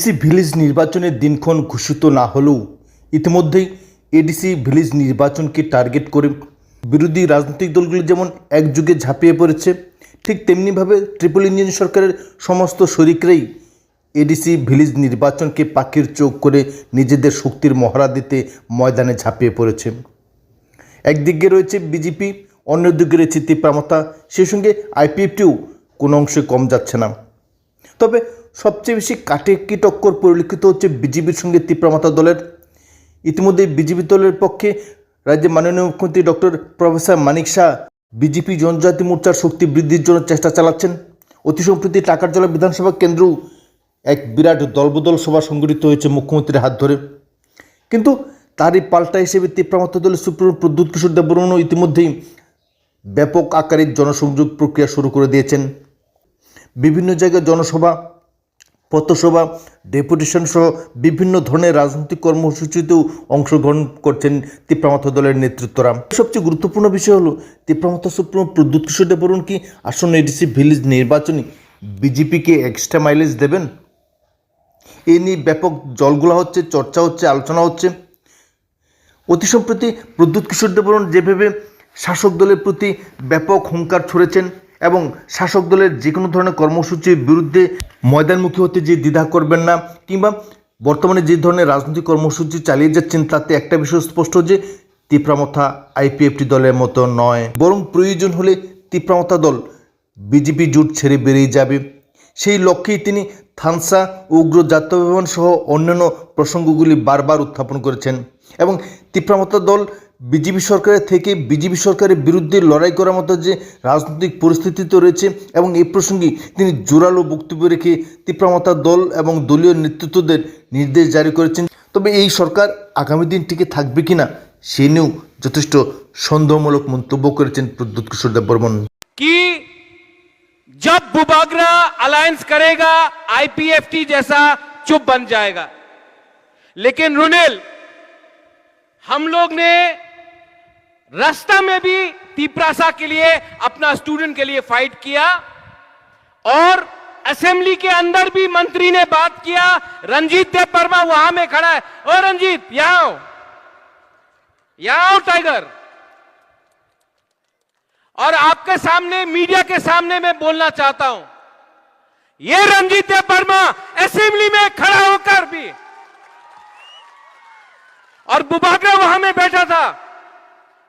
ADC village নির্বাচনের দিনক্ষণ ঘোষিত না হলেও ইতিমধ্যেই এডিসি ভিলেজ নির্বাচনকে টার্গেট করে বিরোধী রাজনৈতিক দলগুলি যেমন একযুগে ঝাঁপিয়ে পড়েছে, ঠিক তেমনিভাবে ট্রিপল ইঞ্জিন সরকারের সমস্ত শরিকরাই এডিসি ভিলেজ নির্বাচনকে পাখির চোখ করে নিজেদের শক্তির মহড়া দিতে ময়দানে ঝাঁপিয়ে পড়েছে। একদিকে রয়েছে বিজেপি অন্যদিকে রয়েছে তীব্রামতা সেই সঙ্গে আইপিএফটিও কোনো অংশে কম যাচ্ছে না। তবে সবচেয়ে বেশি কাটে কি টক্কর পরিলক্ষিত হচ্ছে বিজেপির সঙ্গে তীব্রমাতা দলের? ইতিমধ্যে বিজেপি দলের পক্ষে রাজ্যের মাননীয় মুখ্যমন্ত্রী doctor professor Manik Saha BJP জনজাতি মোর্চার শক্তি বৃদ্ধির জন্য চেষ্টা চালাচ্ছেন। অতি সম্প্রতি টাকারজলা বিধানসভা কেন্দ্র এক বিরাট দলবদল সভা সংগঠিত হয়েছে মুখ্যমন্ত্রীর হাত ধরে। কিন্তু তারই পাল্টা হিসেবে তীব্রমাত্রা দলের সুপ্রিম প্রদ্যুৎ কিশোর দেববর্মন ইতিমধ্যেই ব্যাপক আকারে জনসংযোগ প্রক্রিয়া শুরু করে দিয়েছেন। বিভিন্ন জায়গায় জনসভা পথসভা, ডেপুটেশন সহ বিভিন্ন ধরনের রাজনৈতিক কর্মসূচিতেও অংশগ্রহণ করছেন তিপ্রামাথা দলের নেতৃত্বরা। সবচেয়ে গুরুত্বপূর্ণ বিষয় হলো, তিপ্রামাথা সুপ্রিম প্রদ্যুৎ কিশোর দেবরুণ কি আসন্ন এডিসি ভিলেজ নির্বাচনী বিজেপিকে এক্সট্রা মাইলেজ দেবেন? এ নিয়ে ব্যাপক জলগুলা হচ্ছে, চর্চা হচ্ছে, আলোচনা হচ্ছে। অতি সম্প্রতি প্রদ্যুৎ কিশোর দেববর্মন যেভাবে শাসক দলের প্রতি ব্যাপক হুঙ্কার ছড়েছেন এবং শাসক দলের যে কোনো ধরনের কর্মসূচির বিরুদ্ধে ময়দানমুখী হতে যে দ্বিধা করবেন না, কিংবা বর্তমানে যে ধরনের রাজনৈতিক কর্মসূচি চালিয়ে যাচ্ছেন তাতে একটা বিষয় স্পষ্ট যে তিপ্রামথা আইপিএফটি দলের মতো নয়। বরং প্রয়োজন হলে তিপ্রামথা দল বিজেপি জোট ছেড়ে বেরিয়ে যাবে। সেই লক্ষ্যেই তিনি থানসা, উগ্র জাতীয়ভবন সহ অন্যান্য প্রসঙ্গগুলি বারবার উত্থাপন করেছেন। এবং তিপ্রামতা দল বিজেপি সরকারের থেকে বিজেপি সরকারের বিরুদ্ধে লড়াই করার মতো যে রাজনৈতিক পরিস্থিতি তো রয়েছে এবং এই প্রসঙ্গে তিনি জোরালো বক্তব্য রেখে তিপ্রামতা দল এবং দলীয় নেতৃত্বদের নির্দেশ জারি করেছেন তবে এই সরকার আগামী দিন টিকে থাকবে কিনা সে নিয়েও যথেষ্ট সন্দেহমূলক মন্তব্য করেছেন প্রদ্যুৎ কিশোর দেব বর্মন कि जब बुबागरा अलायंस करेगा आईपीएफटी जैसा चुप बन जाएगा लेकिन रुनेल हम लोग ने रास्ता में भी तीपरासा के लिए, अपना स्टूडेंट के लिए फाइट किया और असेंबली के अंदर भी मंत्री ने बात किया। रंजीत देव वर्मा वहाँ में खड़ा है। ओ रंजीत, यहाँ आओ। यहाँ आओ टाइगर और आपके सामने मीडिया के सामने मैं बोलना चाहता हूँ। ये रंजीत देव वर्मा असेंबली में खड़ा होकर भी और बुबागरा वहाँ में बैठा था।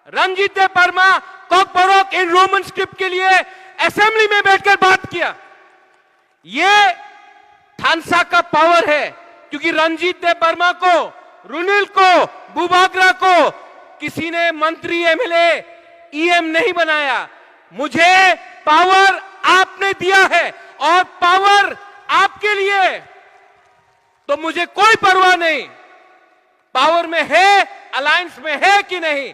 Ranjit Dev Varma Kokborok in Roman script के लिए असेंबली में बैठकर बात किया। ये थानसा का पावर है, क्योंकि रंजीत देव वर्मा को, रुनिल को, बुबागरा को किसी ने मंत्री एमएलए ईएम नहीं बनाया। मुझे पावर आपने दिया है और पावर आपके लिए। तो मुझे कोई परवाह नहीं पावर में है अलायंस में है कि नहीं।